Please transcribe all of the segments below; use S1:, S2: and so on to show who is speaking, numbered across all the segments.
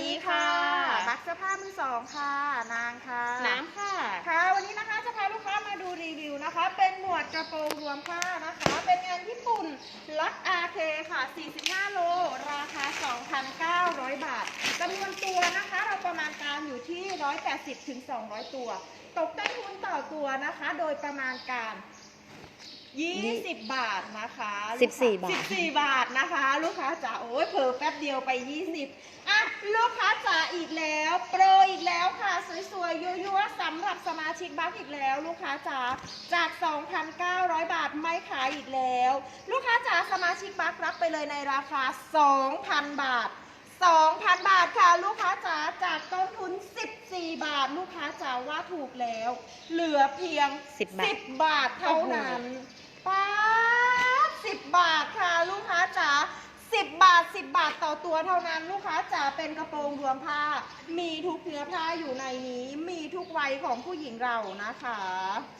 S1: ดีค่ะ
S2: บักเสื้อผ้ามือสองค่ะ นางค่ะ
S1: น้ำค่ะ
S2: ค่ะ วันนี้นะคะจะพาลูกค้ามาดูรีวิวนะคะ เป็นหมวดกระโปรงรวมผ้านะคะ เป็นงานญี่ปุ่นล็อต RK ค่ะ 45 โล ราคา 2,900 บาทจำนวนตัวนะคะ เราประมาณการอยู่ที่ 180ถึง200 ตัว ตกต้นทุนต่อตัวนะคะ โดยประมาณการ 20 บาทนะคะ
S3: 14บาท
S2: 14 บาทนะคะ ลูกค้าจ๋าโอ้ยเผลอแป๊บเดียวไป 20อะลูกค้าจ๋าอีกแล้วโปรอีกแล้วค่ะ สวยๆยั่วๆสำหรับสมาชิกบัคอีกแล้ว ลูกค้าจ๋าจาก 2,900 บาทไม่ขายอีกแล้ว ลูกค้าจ๋าสมาชิกบัครับไปเลยในราคา 2,000 บาท 2,000 บาทค่ะ ลูกค้าจ๋าจากต้นทุน 14 บาท ลูกค้าจ๋าว่าถูกแล้ว เหลือเพียง
S3: 10 บาท
S2: 10 บาทเท่านั้น ป้าสิบบาทค่ะลูกค้าจ๋าสิบบาทสิบบาทต่อตัวเท่านั้นลูกค้าจ๋าเป็นกระโปรงรวมผ้า มีทุกเนื้อผ้าอยู่ในนี้ มีทุกวัยของผู้หญิงเรานะคะ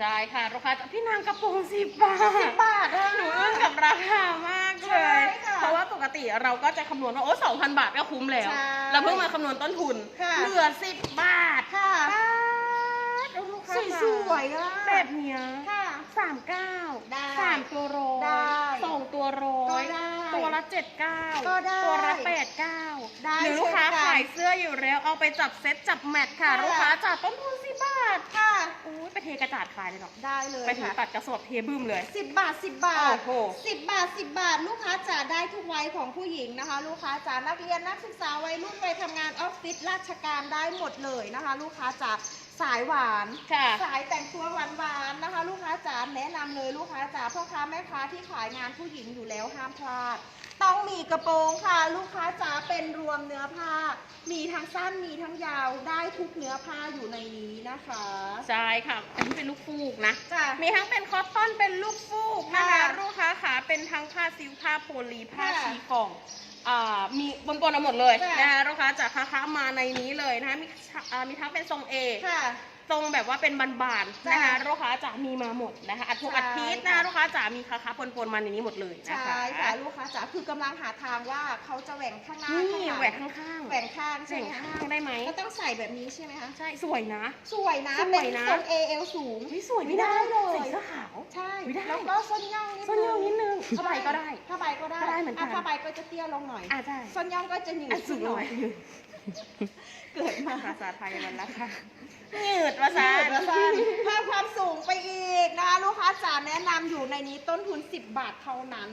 S1: ใช่ค่ะลูกค้าพี่นางกระโปรงสิบบาท
S2: สิบบาทอะ
S1: หนูอึ้งกับราคามากเล
S2: ใช่
S1: ย
S2: ค่ะ
S1: เพราะว่าปกติเราก็จะคำนวณว่าโอ้สองพันบาทก็คุ้มแล้ว
S2: ใช่
S1: เราเพิ่งมาคำนวณต้นทุน
S2: ค่ะ
S1: เหลือสิบบาท
S2: ค่ะ
S1: บาทโอ้ลูกค้า
S2: สวยๆอะ
S1: แบบเนี้ย
S2: ค่ะ
S1: สามเก้า
S2: ได้
S1: สามตัวร้อย
S2: ได้
S1: สองตัวร้อย
S2: ก็ได้
S1: ตัวละเจ็ดเก้า
S2: ก็ได้
S1: ตัวละแปดเก้า
S2: ได้
S1: หรือลูกค้า
S2: เช่นกัน
S1: ขายเสื้ออยู่แล้วเอาไปจับเซ็ตจับแมทค่ะ
S2: ค่ะ
S1: ลูกค้าจับต้นทุนสิบบาท
S2: ค่ะ
S1: อุ้ยไปเทกระจาดขายเลยเนาะ
S2: ได้เลย
S1: ไปถึง
S2: ค่ะ
S1: ตัดกระสอบเทบึ้มเลย
S2: สิบบาทสิบบาท
S1: โอ้โห
S2: สิบบาทสิบบาท ลูกค้าจ๋าได้ทุกวัยของผู้หญิงนะคะ ลูกค้าจ๋านักเรียนนักศึกษาวัยรุ่นวัยทำงานออฟฟิศราชการได้หมดเลยนะคะ ลูกค้าจ๋าสายหวาน
S1: ค่ะ
S2: สายแต่งตัวหวานๆนะคะ ลูกค้าจ๋าแนะนำเลยลูกค้าจ๋าพ่อค้าแม่ค้าที่ขายงานผู้หญิงอยู่แล้วห้ามพลาด ต้องมีกระโปรงค่ะ ลูกค้าจ๋าเป็นรวมเนื้อผ้า มีทั้งสั้นมีทั้งยาวได้ทุกเนื้อผ้าอยู่ในนี้นะคะ
S1: ใช่ค่ะ อันนี้เป็นลูกฟูกนะ
S2: จ้ะ
S1: มีทั้งเป็นคอตตอนเป็นลูกฟูกนะคะ
S2: ค่ะ
S1: ลูกค้าขาเป็นทั้งผ้าซิลผ้าโพลีผ้า
S2: ค่ะ
S1: ชีฟองอ่ามีบนบนเอาหมดเลย
S2: ค่ะ
S1: นะคะลูกค้าจากค้าค้ามาในนี้เลยนะคะมีอ่ามีทั้งเป็นทรงเอ
S2: ค่ะ
S1: ทรงแบบว่าเป็นบานๆนะคะ
S2: จ้ะ
S1: ลูกค้าจะมีมาหมดนะคะอัดทุก
S2: ใช่
S1: อัดพีชนะคะลูกค้าจะมีค้าค้าปนๆมาในนี้หมดเลยนะคะ
S2: ใช่ค่ะลูกค้าจ๋าคือกำลังหาทางว่าเขาจะแหว่งข้างหน้า
S1: นี่
S2: ข้างหลัง
S1: แหวกข้างๆ
S2: แหว่งข้าง
S1: แห
S2: ใช่
S1: ว่ง
S2: ไหมคะ
S1: ข้างได้ไหม
S2: ก็ต้องใส่แบบนี้ใช่ไหมคะ
S1: ใช่สวยนะ
S2: สวยนะ
S1: สวย
S2: เป็น
S1: นะ
S2: ทรง AL สูง
S1: ไม่สวย
S2: ไม่ได้เลย
S1: ใส่เสื้อขาว
S2: ใช่
S1: ไม่ได้
S2: แล้วก็ส้นย่องนิด
S1: ส้นย่องนิดนึงผ้าใบก็ได้
S2: ผ้าใบก็ได้
S1: ก็ได้เหมือนกัน
S2: ผ้าใบก็จะเตี้ยลงหน่อย
S1: อะใช่
S2: ส้นย่องก็จะหนืด
S1: อะสู
S2: ขึ้
S1: ง
S2: น
S1: ห
S2: ห
S1: น่
S2: น่
S1: อ
S2: อยย เกิดมา
S1: ภาษาไทยมันละค่ะห ยืดภาษา
S2: เกิดมาสั้นเพิ่มความสูงไปอีกนะคะลูกค้าจ๋าแนะนำอยู่ในนี้ต้นทุน 10 บาทเท่านั้น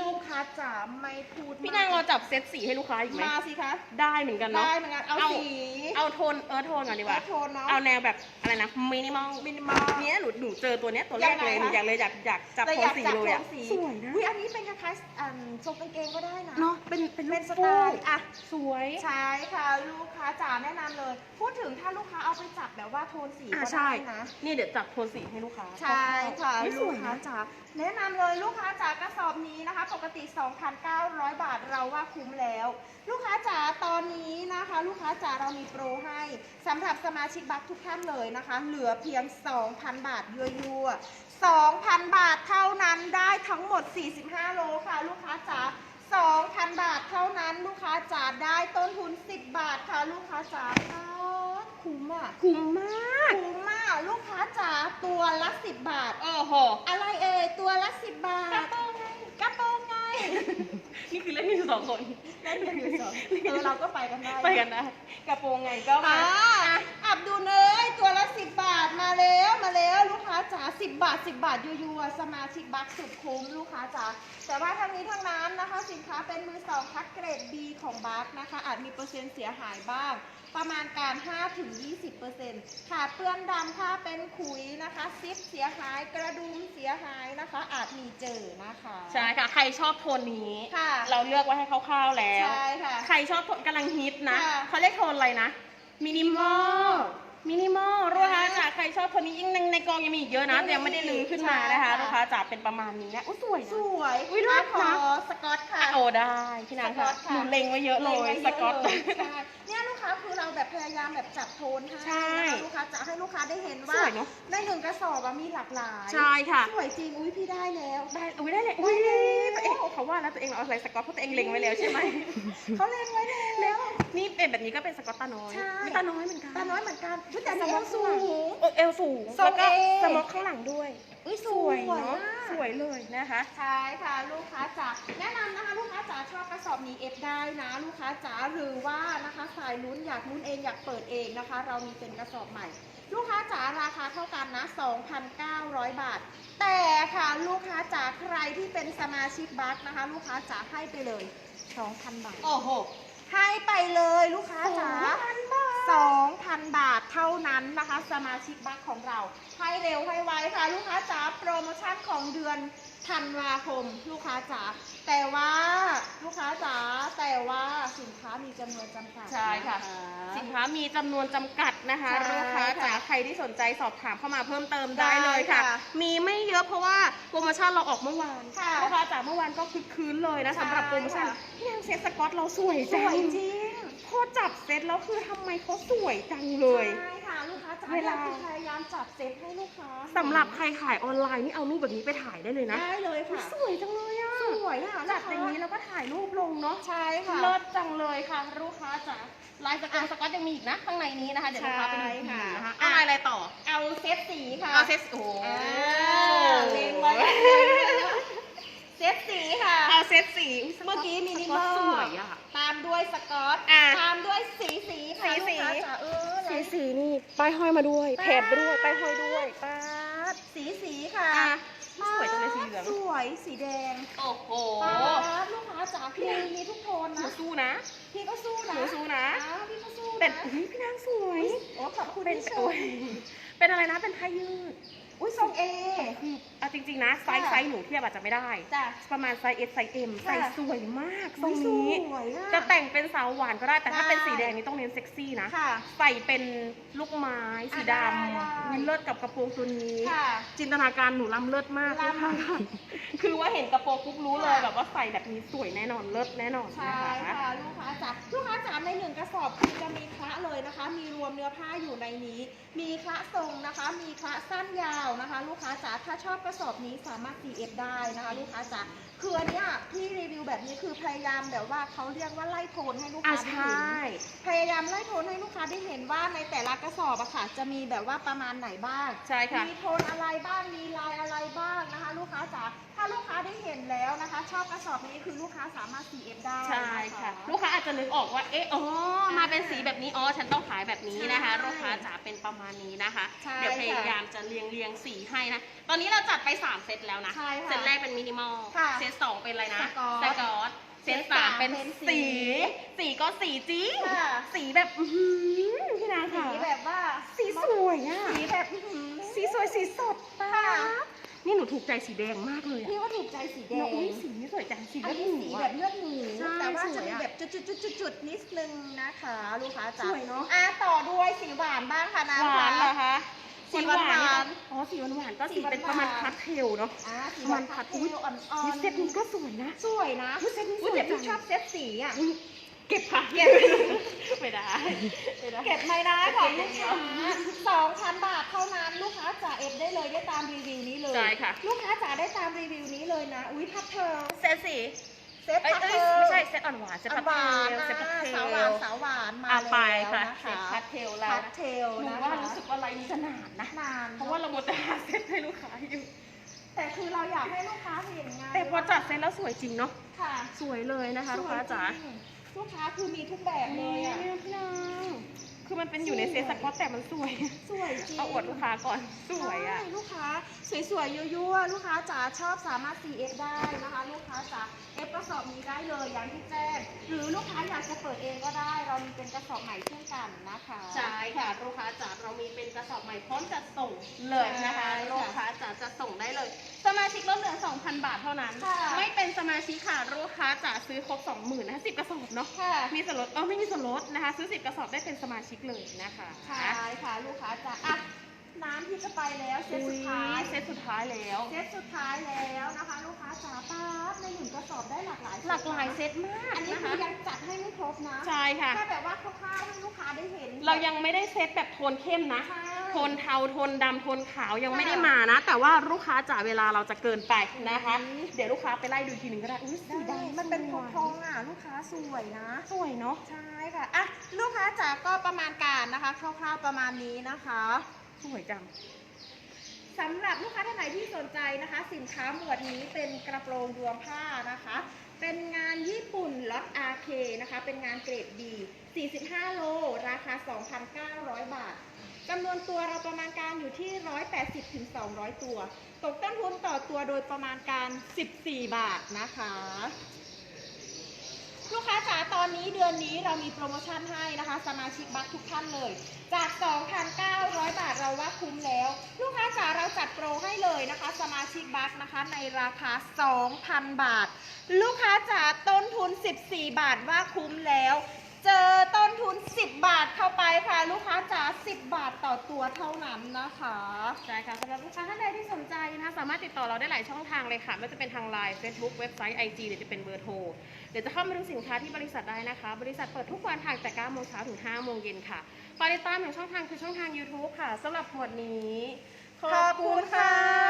S2: ลูกค้าจ๋าไม่พูด
S1: พี่นางเราจับเซตสีให้ลูกค้าอีกไหม
S2: มาสิคะ
S1: ได้เหมือนกันเนาะ
S2: ได้เหมือนกันเอา
S1: เอา
S2: สี
S1: เอาโทนเออโทนก่อนดีกว่า
S2: เอาโทนเนอะ
S1: เอาแนวแบบอะไรนะมินิมอล
S2: มินิมอล
S1: เนี้ยหนูหนูเจอตัวเนี้ยตัวแรกเลย
S2: ยังไงคะ
S1: หนูอยากเลยอยากอยากจับ
S2: แต่
S1: โท
S2: อนยาก
S1: สี
S2: จับ
S1: เลย
S2: โท
S1: อะ
S2: นสี
S1: สวยนะ
S2: อุ้ยอันนี้เป็นคล้ายๆอ่าทรงกางเกงก็ได้นะ
S1: เนาะเป็นเป็น
S2: เป็นส
S1: ลูก
S2: ไต
S1: ฟู
S2: ล์อะ
S1: สวย
S2: ใช่ค่ะลูกค้าจ๋าแนะนำเลย พูดถึงถ้าลูกค้าเอาไปจับแบบว่าโทนสี
S1: อะ
S2: ก็
S1: ใช่
S2: ได้นะ
S1: นี่เดี๋ยวจับโทนสีให้ลูกค้า
S2: ใช่ค่ะ
S1: ไม่ส
S2: ลู
S1: ว
S2: ก
S1: ย
S2: ค้า
S1: นะ
S2: จ๋า แนะนำเลยลูกค้าจากระสอบนี้นะคะ ปกติ 2,900 บาทเราว่าคุ้มแล้ว ลูกค้าจ๋าตอนนี้นะคะ ลูกค้าจ๋าเรามีโปรให้สำหรับสมาชิกบัคทุกท่านเลยนะคะ เหลือเพียง 2,000 บาทยั่วๆ2,000 บาทเท่านั้นได้ทั้งหมด 45 โลค่ะ ลูกค้าจ๋า2,000 บาทเท่านั้น ลูกค้าจ๋าได้ต้นทุน 10 บาทค่ะ ลูกค้าจ๋าค่ะ คุ้มอะ
S1: คุ้มมาก
S2: คุ้มมากลูกค้าจ๋าตัวละ10บาท
S1: โอ้โห
S2: อะไรเอ่ยตัวละ10บาท
S1: กระโปรงไง
S2: กระโปรงไง
S1: นี่คือเล่นที่สองคน
S2: เล่นกันอยู่สองเออเราก็ไปกันได้
S1: ไปกันนะ กระโปรงไงก็มา
S2: อะอับดูเนยตัวละ10บาทมาแล้วมาแล้วลูกค้าจ๋า10บาท10บาทยัวๆสมาชิกบัคสุดคุ้มลูกค้าจ๋าแต่ว่าทั้งนี้ทั้งนั้นนะคะ สินค้าเป็นมือสองคัดเกรด B ของบัคนะคะ อาจมีเปอร์เซ็นต์เสียหายบ้าง ประมาณการ 5-20%ขาดเปื้อนดำถ้าเป็นขุยนะคะซิปเสียหายกระดุมเสียหายนะคะ อาจมีเจอนะคะ
S1: ใช่ค่ะ ใครชอบโทนนี้
S2: ค่ะ
S1: เราเลือกไว้ให้คร่าวๆแล้ว
S2: ใช่ค่ะ
S1: ใครชอบโทนกำลังฮิตนะ
S2: ค่ะ
S1: เขาเรียกโทนอะไรนะ มินิมอล มินิมอลลูกค้าจ๋าใครชอบโทนนี้ยิ่งในในกองยังมีอีกเยอะนะแต่ยังไม่ได้ลือขึ้นมานะคะ
S2: ใช่ค่ะ
S1: ลูกค้าจ๋าเป็นประมาณนี้นะอุ้ยสวย
S2: ส
S1: นะ
S2: วย
S1: อุ๊ยเลิศ
S2: ขอ
S1: นะ
S2: สกอตค่ะ
S1: โอ้ได้พี่นางค่ะ
S2: สก๊อตค่ะ
S1: หนูเล็งไว้เยอะเลย
S2: เล็งไว้
S1: สกอต
S2: เยเลยใช่เนี่ยลูกค้าคือ เราแบบพยายามแบบจับโทนให้
S1: ใช่
S2: นะคะลูกค้าจะให้ลูกค้าได้เห็น
S1: ส
S2: ว่า
S1: วยเนอะ
S2: ในหนึ่งกระสอบอะมีหลากหลาย
S1: ใช่ค่ะ
S2: สวยจริงอุ้ยพี่ได้แล้ว
S1: ได้อุ้ยได้เลยอุ้ย
S2: ได้แล้ว
S1: ตัวเองเขาว่าแล้วตัวเองเอาอะไรสกอตเพราะตัวเองเล็งไว้แล้วใช่ไหม
S2: เขาเล่นไว้แล้ว
S1: นี่เป็นแบบนี้ก็เป็นสกอตตาน้อย
S2: ใช่
S1: มีตาน้อยเหมือนกัน
S2: ตาน้อยเหมือนกันอุ๊ยแต่นี่เอวสูง
S1: เออเอวสูง
S2: ทรง
S1: แล้วก็
S2: เอ
S1: สมอกข้างหลังด้วย
S2: อุ้ยส
S1: ส
S2: ว
S1: วยยเนาะ
S2: มาก
S1: สวยเลยนะคะ
S2: ใช่ค่ะลูกค้าจ๋าแนะนำนะคะลูกค้าจ๋าชอบกระส อบนี้เอฟได้นะลูกค้าจ๋าหรือว่านะคะสายลุ้นอยากลุ้นเองอยากเปิดเองนะคะ เรามีเป็นกระสอบใหม่ ลูกค้าจ๋าราคาเท่ากันนะ 2,900 บาท แต่ค่ะลูกค้าจ๋าใครที่เป็นสมาชิกบัคนะคะ ลูกค้าจ๋าให้ไปเลย 2,000 บาท
S1: โอ้โห
S2: ให้ไปเลยลูกค้าจ๋า
S1: 2,000บาท
S2: 2,000 บาทเท่านั้นนะคะ สมาชิกบัคของเราให้เร็วให้ไวค่ะ ลูกค้าจ๋าโปรโมชั่นของเดือนธันวาคมลูกค้าจ๋าแต่ว่าลูกค้าจ๋าแต่ว่าสินค้ามีจำนวนจำกัด
S1: ใช่ค่ะ
S2: น
S1: สินค้ามีจำนวนจำกัดนะคะ
S2: ใช่
S1: ลูกค้าจ๋า
S2: ค่ะ
S1: ใครที่สนใจสอบถามเข้ามาเพิ่มเติมได้เลยค่ะ
S2: ได้ค่ะ
S1: มีไม่เยอะเพราะว่าโปรโมชั่นเราออกเมื่อวาน
S2: ค่ะ
S1: ลูกค้าจ๋าเมื่อวานก็คึกคืนเลยนะ
S2: ใช่
S1: สำหรับโปรโมชั่น
S2: ค่ะ
S1: พี่นางเซ็ตสกอตเราสวย
S2: ส
S1: จั
S2: วย
S1: ง
S2: จริง
S1: พอจับเซ็ตแล้วคือทำไมเขาสวยจังเลย
S2: ใช่ค่ะลูกค้าจ๋า
S1: เวลา
S2: นี่ยคือพยายามจัดเซตให้ลูกค้า
S1: สำหรับใครขายออนไลน์นี่เอารูปแบบนี้ไปถ่ายได้เลยนะ
S2: ได้เลย
S1: อุ๊ย
S2: ค่ะ
S1: สวยจังเลยอะ
S2: สวยค่ะ
S1: จัดอย่างนี้แล้วก็ถ่ายรูปลงเนาะ
S2: ใช่ค่ะ
S1: เลิศจังเลยค่ะ ลูกค้าจ๋าลายสกอตสกอตยังมีอีกนะ ข้างในนี้นะคะ เดี๋ยวลูกค้าไปดูอีกที
S2: ใช่
S1: นะคะ
S2: ค่ะ
S1: เอาลายอะไรต่อ
S2: เอาเซตสีค่ะ
S1: เอาเซตโอ้โห
S2: อ่าเล็งไว้เซตสีค่ะ
S1: เอาเซตสี
S2: เมื่อกี้มินิม
S1: ส
S2: อล
S1: สวยอะ
S2: ตามด้วยสกอต
S1: อะ
S2: ตามด้วยสีสีค่ะ
S1: สีสี
S2: ลูกค้าจ๋าเออ
S1: สีสีนี่ป้ายห้อยมาด้วย
S2: ป๊าด
S1: แถบไปด้วยป้ายห้อยด้วย
S2: ป๊าดสีสีค่ะ
S1: อะสวยจังเลยสีเหลือง
S2: สวยสีแดง
S1: โอ้โห
S2: ป๊าดลูกค้าจ๋าพี่มีทุกโทน
S1: หนู
S2: นะ
S1: สู้นะ
S2: พี่ก็สู้
S1: ห
S2: นะ
S1: นูสู้นะ
S2: อ่าพี่ก็สู้
S1: เป็น
S2: นะ
S1: อุ้ยพี่นางสวย
S2: โอ้ขอบคุณ
S1: เป็น
S2: ที่ช
S1: โอ้
S2: ม
S1: ยเป็นอะไรนะ เป็นผ้ายืด
S2: อุ้ยทรงเอ
S1: คือเอาจริงๆนะไซส์
S2: ค่ะ
S1: ไซส์หนูเทียบอาจจะไม่ได้
S2: จ้ะ
S1: ประมาณไซส์ S ไซส์ M
S2: ค่ะ
S1: ใส่สวยมากทรง
S2: อุ๊ย
S1: นี้
S2: สวยอ
S1: จะแต่งเป็นสาวหวานก็ได้แต่ถ้า
S2: ได้
S1: เป็นสีแดงนี่ต้องเน้นเซ็กซี่นะ
S2: ค่ะ
S1: ใส่เป็นลูกไม้สีด
S2: ได้ได้ำ
S1: วินเลิศกับกระโปรงตัวนี้
S2: ค่ะ
S1: จินตนาการหนูล้ำเลิศมาก
S2: ล้ำ
S1: ค่ะคือว่าเห็นกระโปรงปุ๊บรู้เลย
S2: ค่ะ
S1: แบบว่าใส่แบบนี้สวยแน่นอนเลิศแน่นอน
S2: ใช่
S1: นะคะ
S2: ค่ะลูกค้าจ๋าลูกค้าจ๋าในหนึ่งกระสอบคือจะมีคละเลยนะคะ มีรวมเนื้อผ้าอยู่ในนี้ มีคละทรงนะคะ มีคละสั้นยาวนะคะ ลูกค้าจ๋าถ้าชอบกระสอบนี้สามารถ CF ได้นะคะลูกค้าจ๋าคืออันเนี้ยที่รีวิวแบบนี้คือพยายามแบบว่าเขาเรียกว่าไล่โทนให้ลูก
S1: อะ
S2: ค้าได้
S1: ใช
S2: เห็น่ พยายามไล่โทนให้ลูกค้าได้เห็นว่าในแต่ละกระสอบอะค่ะจะมีแบบว่าประมาณไหนบ้าง
S1: ใช่ค่ะ
S2: มีโทนอะไรบ้าง มีลายอะไรบ้างนะคะ ลูกค้าจ๋า คะชอบกระสอบนี้คือลูกค้าสามารถ CF ได้
S1: ใช่
S2: น
S1: ค่ะ ลูกค้าอาจจะนึกออกว่า เอ๊ะ อ๋อ มาเป็นสีแบบนี้ อ๋อ ฉันต้องขายแบบนี้นะคะ
S2: ใช่
S1: ลูกค้าจ๋าเป็นประมาณนี้นะคะ
S2: ใช่
S1: เดี๋ยวพยายามจะเรียงเรียงสีให้นะ ตอนนี้เราจัดไป 3 เซตแล้วนะ
S2: ใช่ค่ะ
S1: เซตแรกเป็นมินิมอล
S2: ค่ะ
S1: เซตสองเป็นอะไรนะ
S2: สกอต
S1: สกอตเซตสามเป็น
S2: เป็นสี
S1: สี สีก็สีจริง
S2: ค่ะ
S1: สีแบบอื้อหือพี่นาง
S2: สี
S1: ค่ะ
S2: แบบว่า
S1: สีสวยอะ
S2: สีแบบอื้อหือ
S1: สีสวยสีสดปะ
S2: ค่ะ
S1: นี่หนูถูกใจสีแดงมากเลยอะ
S2: พี่ว่าถูกใจสีแด
S1: เนอะ
S2: ง
S1: อุ๊ยสีนี้สวยจังสี
S2: อัน
S1: เลือด
S2: นี้
S1: หมู
S2: สี
S1: อะ
S2: แบบเลือดหมู
S1: ใช่
S2: แต่ว่า
S1: ส
S2: จะ
S1: วย
S2: มี
S1: อะ
S2: แบบจุดๆๆๆๆนิดนึงนะคะลูกค้าจ๋า
S1: สวยเนอะ
S2: อะต่อด้วยสีหวานบ้างค่ะ
S1: ห
S2: น้ำ
S1: วานเหรอคะ
S2: สีหวานๆ
S1: ๆอ๋อสีหวานหวานๆก็
S2: สี
S1: สีเป็น
S2: หวานๆ
S1: ประมาณพัดเทลเนาะ
S2: อะสี
S1: ประ
S2: ห
S1: มา
S2: วา
S1: ณ
S2: น
S1: พั
S2: พั
S1: ด
S2: ด
S1: อุ๊ย
S2: เทลอ่อน
S1: นี่
S2: ๆ
S1: เซตนี้ก็สวยนะ
S2: สวยนะ
S1: อุ๊ยเซตนี้สวย
S2: อุ๊แต่
S1: จั
S2: พี่
S1: ง
S2: ชอบเซตสีอะ
S1: อุ๊ย เก็บค่ะ
S2: เก็บ
S1: ไม่ได้ ไม่ได้
S2: เก็บไม่ได้ค่ะ
S1: เก็
S2: ลู
S1: บ
S2: ก
S1: เดีย
S2: ค้าวสองพันบาทเท่านั้นลูกค้าจ๋าเอฟได้เลยได้ตามรีวิวนี้เลย
S1: ใช่ค่ะ
S2: ลูกค้าจ๋าได้ตามรีวิวนี้เลยนะ อุ้ยพัดเทล
S1: เซตสี
S2: เซต
S1: เอ้ย
S2: พัด
S1: เอ้
S2: เท
S1: ย
S2: ล
S1: ไม่ใช่เซตอ่อนหวานเซต
S2: อั
S1: พั
S2: น
S1: ด
S2: ห
S1: เท
S2: วาน
S1: ลเซตพัด
S2: อะ
S1: เท
S2: สาวห
S1: ล
S2: วานสาวหวานมา
S1: อะ
S2: แล้ว
S1: ไปค่ะ
S2: นะ
S1: เซต
S2: คะ
S1: พัดเทลแล้ว
S2: พัด
S1: นะ
S2: เทล
S1: หนู
S2: นะ
S1: ว่า
S2: คะ
S1: รู้สึกว่าไลน์นี้จะนานนะ
S2: นาน
S1: เพราะว่าเราหมดแต่หาเซตให้ลูกค้าอยู่
S2: แต่คือเราอยากให้ลูกค้าเห็นไง
S1: แต่พอจัดเซตแล้วสวยจริงเนาะ
S2: ค่ะ
S1: สวยเลยนะคะ ลูกค้าจ๋า
S2: สวยจริง ลูกค้าคือมีทุกแบบเลยอะ
S1: นี่พี่นางคือมันเป็นอยู่ในเซตสกอตแต่มันสวย
S2: สวยจริง
S1: เอาอวดลูกค้าก่อนสวยอะ
S2: ใช่ลูกค้าสวยๆยั่วๆลูกค้าจ๋าชอบสามารถ CF ได้นะคะ ลูกค้าจ๋า F กระสอบนี้ได้เลยอย่างที่แจ้งหรือลูกค้าอยากจะเปิดเองก็ได้ เรามีเป็นกระสอบใหม่เช่นกันนะคะ
S1: ใช่ค่ะลูกค้าจ๋าเรามีเป็นกระสอบใหม่พร้อมจัดส่งเลยนะคะ
S2: ใช่ค่ะ
S1: ลูกค้าจ๋าจะส่งได้เลยสมาชิกลดเหลือ 2,000 บาทเท่านั้น
S2: ค่ะ
S1: ไม่เป็นสมาชิกค่ะลูกค้าจ๋าซื้อครบ20,000นะ10 กระสอบเนาะ
S2: ค่ะ
S1: มีส่วนลดเออไม่มีส่วนลดนะคะ ซื้อ 10 กระสอบได้เป็นสมาชิกเลยนะคะ
S2: ใช่ค่ะลูกค้าจ๋าอะ น้ำที่จะไปแล้วเซตสุดท้าย
S1: เซตสุดท้ายแล้ว
S2: เซตสุดท้ายแล้วนะคะ ลูกค้าจ๋าป๊าบในหนึ่งกระสอบได้หลากหลาย
S1: หลากหลายเซตมาก
S2: อันนี้
S1: นะ
S2: คื
S1: คะ
S2: อยังจัดให้ไม่ครบบนะ
S1: ใช่ค่ะ
S2: แค่แบบว่าคร่าวๆให้ลูกค้าได้เห็น
S1: เรายังไม่ได้เซตแบบโทนเข้มนะ
S2: ใช่
S1: โทนเทาโทนดำโทนขาวยังไม่ได้
S2: ค่ะ
S1: มานะ แต่ว่าลูกค้าจ๋าเวลาเราจะเกินไปนะคะ
S2: อืม
S1: เดี๋ยวลูกค้าไปไล่ดูทีหนึ่งก็ได้อุ้ยสี
S2: ได้
S1: ดำ
S2: มันเป็น
S1: ส
S2: ท
S1: ว
S2: อง
S1: ย
S2: ทองๆอะ ลูกค้าสวยนะ
S1: สวยเนาะ
S2: ใช่ค่ะ อะ ลูกค้าจ๋าก็ประมาณการนะคะ คร่าวๆประมาณนี้นะคะ
S1: สวยจัง
S2: สำหรับลูกค้าท่านไหนที่สนใจนะคะ สินค้าหมวดนี้เป็นกระโปรงรวมผ้านะคะ เป็นงานญี่ปุ่นล็อต RK นะคะ เป็นงานเกรด B 45 โล ราคา 2,900 บาทจำนวนตัวเราประมาณการอยู่ที่ 180ถึง200 ตัว ตกต้นทุนต่อตัวโดยประมาณการ 14 บาทนะคะ ลูกค้าจ๋าตอนนี้เดือนนี้เรามีโปรโมชั่นให้นะคะ สมาชิกบัคทุกท่านเลย จาก 2,900 บาทเราว่าคุ้มแล้ว ลูกค้าจ๋าเราจัดโปรให้เลยนะคะ สมาชิกบัคนะคะในราคา 2,000 บาท ลูกค้าจ๋าต้นทุน 14 บาทว่าคุ้มแล้ว เจอต้นทุน 10 บาทเข้าไปค่ะลูกค้าจ๋า10 บาทต่อตัวเท่านั้นนะคะ
S1: ใช่ค่ะสำหรับลูกค้าท่านใดที่สนใจนะคะสามารถติดต่อเราได้หลายช่องทางเลยค่ะไม่ว่าจะเป็นทางไลน์ Facebook เว็บไซต์ IG หรือจะเป็นเบอร์โทรเดี๋ยวจะเข้ามาดูสินค้าที่บริษัทได้นะคะ บริษัทเปิดทุกวันทางแต่9โมงเช้าถึง5โมงเย็นค่ะฝากติตามอย่างช่องทางคือช่องทาง YouTube ค่ะสำหรับหมวดนี้
S2: ขอบคุณค่ะ